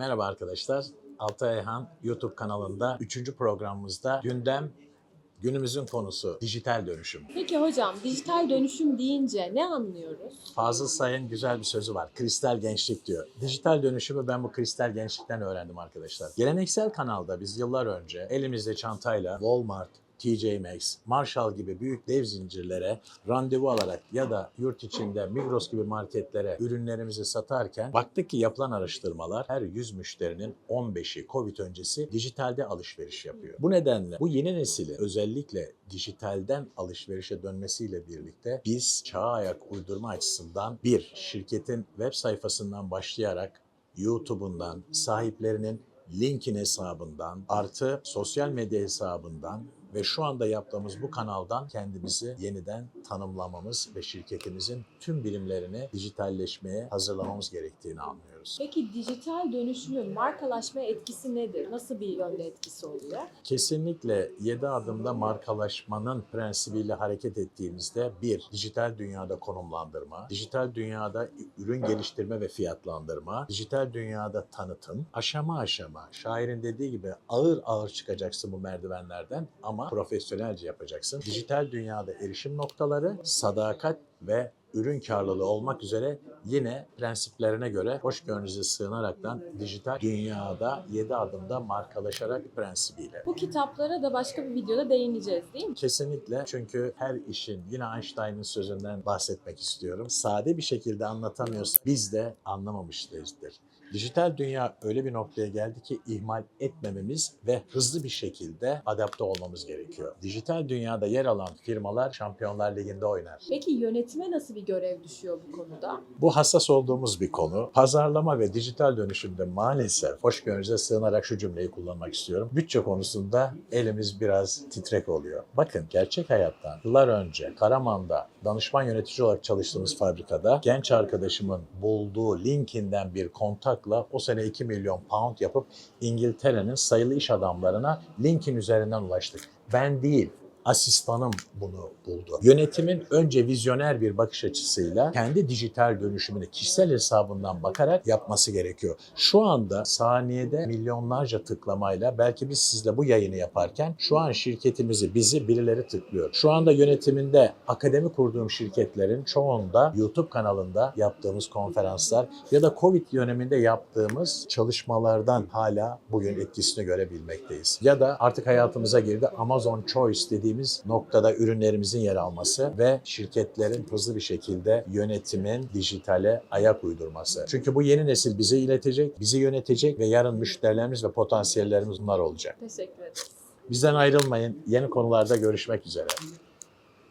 Merhaba arkadaşlar. Altay Ayhan YouTube kanalında 3. programımızda gündem günümüzün konusu dijital dönüşüm. Peki hocam dijital dönüşüm deyince ne anlıyoruz? Fazıl Say'ın güzel bir sözü var. Kristal gençlik diyor. Dijital dönüşümü ben bu kristal gençlikten öğrendim arkadaşlar. Geleneksel kanalda biz yıllar önce elimizde çantayla Walmart, TJ Maxx, Marshall gibi büyük dev zincirlere randevu alarak ya da yurt içinde Migros gibi marketlere ürünlerimizi satarken baktık ki yapılan araştırmalar her 100 müşterinin 15'i Covid öncesi dijitalde alışveriş yapıyor. Bu nedenle bu yeni nesili özellikle dijitalden alışverişe dönmesiyle birlikte biz çağa ayak uydurma açısından bir şirketin web sayfasından başlayarak YouTube'undan, sahiplerinin LinkedIn hesabından, artı sosyal medya hesabından ve şu anda yaptığımız bu kanaldan kendimizi yeniden tanımlamamız ve şirketimizin tüm birimlerini dijitalleşmeye hazırlamamız gerektiğini anlıyoruz. Peki dijital dönüşümün markalaşma etkisi nedir? Nasıl bir yönde etkisi oluyor? Kesinlikle 7 adımda markalaşmanın prensibiyle hareket ettiğimizde bir, dijital dünyada konumlandırma, dijital dünyada ürün geliştirme ve fiyatlandırma, dijital dünyada tanıtım, aşama aşama, şairin dediği gibi ağır ağır çıkacaksın bu merdivenlerden ama profesyonelce yapacaksın. Dijital dünyada erişim noktaları, sadakat ve ürün karlılığı olmak üzere yine prensiplerine göre hoşgörünüze sığınaraktan dijital dünyada 7 adımda markalaşarak prensibiyle. Bu kitaplara da başka bir videoda değineceğiz değil mi? Kesinlikle çünkü her işin yine Einstein'ın sözünden bahsetmek istiyorum. Sade bir şekilde anlatamıyorsa biz de anlamamışızdır. Dijital dünya öyle bir noktaya geldi ki ihmal etmememiz ve hızlı bir şekilde adapte olmamız gerekiyor. Dijital dünyada yer alan firmalar Şampiyonlar Ligi'nde oynar. Peki yönetime nasıl bir görev düşüyor bu konuda? Bu hassas olduğumuz bir konu. Pazarlama ve dijital dönüşümde maalesef hoşgörünüze sığınarak şu cümleyi kullanmak istiyorum. Bütçe konusunda elimiz biraz titrek oluyor. Bakın gerçek hayattan yıllar önce Karaman'da danışman yönetici olarak çalıştığımız fabrikada genç arkadaşımın bulduğu LinkedIn'den bir kontakla o sene 2 milyon pound yapıp İngiltere'nin sayılı iş adamlarına LinkedIn üzerinden ulaştık. Ben değil, asistanım bunu buldu. Yönetimin önce vizyoner bir bakış açısıyla kendi dijital dönüşümünü kişisel hesabından bakarak yapması gerekiyor. Şu anda saniyede milyonlarca tıklamayla belki biz sizle bu yayını yaparken şu an şirketimizi bizi birileri tıklıyor. Şu anda yönetiminde akademi kurduğum şirketlerin çoğunda YouTube kanalında yaptığımız konferanslar ya da Covid döneminde yaptığımız çalışmalardan hala bugün etkisini görebilmekteyiz. Ya da artık hayatımıza girdi Amazon Choice dediğimiz noktada ürünlerimizin yer alması ve şirketlerin hızlı bir şekilde yönetimin dijitale ayak uydurması. Çünkü bu yeni nesil bizi iletecek, bizi yönetecek ve yarın müşterilerimiz ve potansiyellerimiz bunlar olacak. Teşekkür ederim. Bizden ayrılmayın. Yeni konularda görüşmek üzere.